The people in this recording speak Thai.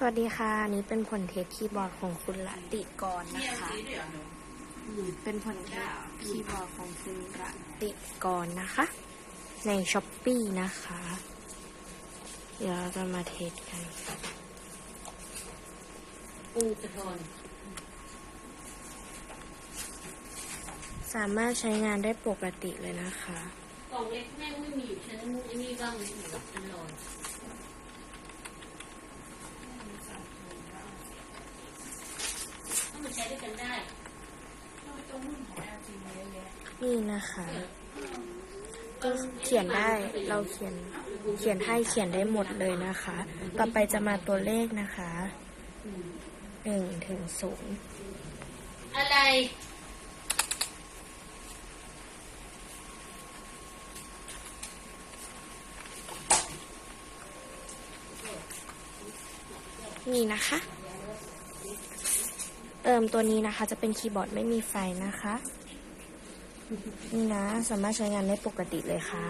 สวัสดีค่ะอันนี้เป็นผลเทสคีย์บอร์ดของคุณละติกรนะคะเป็นผลเทสคีย์บอร์ดของคุณละติกรนะคะ ในช้อปปีนะคะ เดี๋ยวเราจะมาเทสกันปูกระทอนสามารถใช้งานได้ปกติเลยนะคะกล่องเล็กแม่งไม่มีอยู่ชั้นมุ้งไอ้นี่บ้างหนูเป็นรอยถ้ามันใช้ ด้วยกันได้นี่นะคะก็เขียนได้เราเขียนเขียนให้เขียนได้หมดเลยนะคะ ต่อไปจะมาตัวเลขนะคะหนึ่งถึงศูนย์อะไรนี่นะคะ เอิมตัวนี้นะคะ จะเป็นคีย์บอร์ดไม่มีไฟนะคะ นี่นะ สามารถใช้งานได้ปกติเลยค่ะ